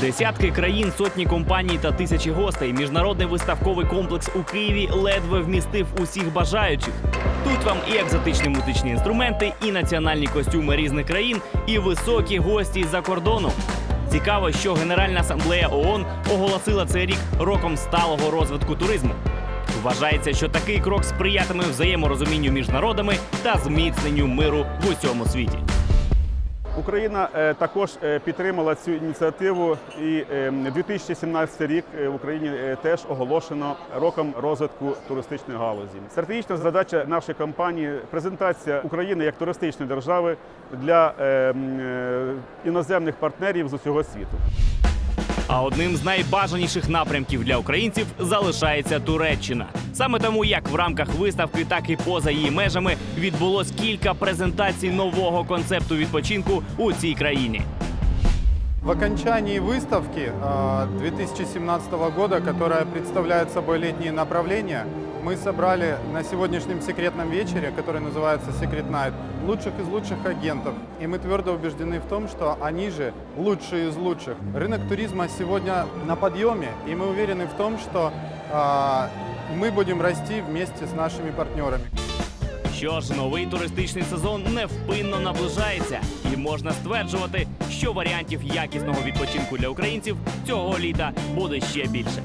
Десятки країн, сотні компаній та тисячі гостей. Міжнародний виставковий комплекс у Києві ледве вмістив усіх бажаючих. Тут вам і екзотичні музичні інструменти, і національні костюми різних країн, і високі гості з-за кордону. Цікаво, що Генеральна асамблея ООН оголосила цей рік роком сталого розвитку туризму. Вважається, що такий крок сприятиме взаєморозумінню між народами та зміцненню миру в усьому світі. Україна е, також е, підтримала цю ініціативу, і е, 2017 рік е, в Україні теж оголошено роком розвитку туристичної галузі. Стратегічна задача нашої компанії презентація України як туристичної держави для е, м, е, іноземних партнерів з усього світу. А одним з найбажаніших напрямків для українців залишається Туреччина. Саме тому, як в рамках виставки, так і поза її межами відбулось кілька презентацій нового концепту відпочинку у цій країні. В окончании выставки э, 2017 года, которая представляет собой летние направления, мы собрали на сегодняшнем секретном вечере, который называется Secret Night, лучших из лучших агентов. И мы твердо убеждены в том, что они же лучшие из лучших. Рынок туризма сегодня на подъеме, и мы уверены в том, что э, мы будем расти вместе с нашими партнерами. Що ж, новий туристичний сезон невпинно наближається, і можна стверджувати, що варіантів якісного відпочинку для українців цього літа буде ще більше.